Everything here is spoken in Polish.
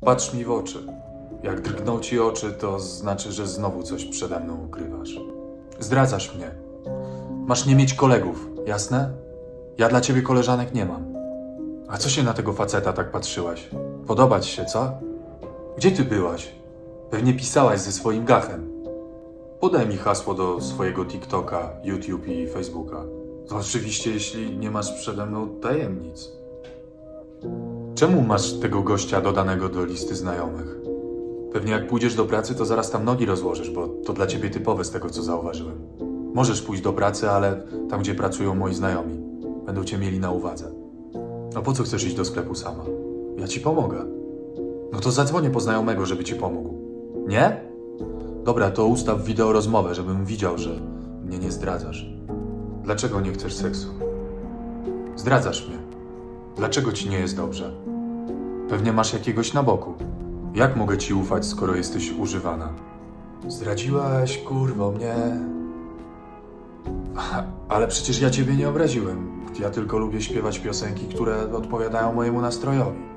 Patrz mi w oczy. Jak drgną ci oczy, to znaczy, że znowu coś przede mną ukrywasz. Zdradzasz mnie. Masz nie mieć kolegów, jasne? Ja dla ciebie koleżanek nie mam. A co się na tego faceta tak patrzyłaś? Podobać się, co? Gdzie ty byłaś? Pewnie pisałaś ze swoim gachem. Podaj mi hasło do swojego TikToka, YouTube i Facebooka. To oczywiście, jeśli nie masz przede mną tajemnic. Czemu masz tego gościa dodanego do listy znajomych? Pewnie jak pójdziesz do pracy, to zaraz tam nogi rozłożysz, bo to dla ciebie typowe z tego, co zauważyłem. Możesz pójść do pracy, ale tam, gdzie pracują moi znajomi, będą cię mieli na uwadze. A po co chcesz iść do sklepu sama? Ja ci pomogę. No to zadzwonię po znajomego, żeby ci pomógł. Nie? Dobra, to ustaw wideo rozmowę, żebym widział, że mnie nie zdradzasz. Dlaczego nie chcesz seksu? Zdradzasz mnie. Dlaczego ci nie jest dobrze? Pewnie masz jakiegoś na boku. Jak mogę ci ufać, skoro jesteś używana? Zdradziłaś, kurwo, mnie. Ale przecież ja ciebie nie obraziłem. Ja tylko lubię śpiewać piosenki, które odpowiadają mojemu nastrojowi.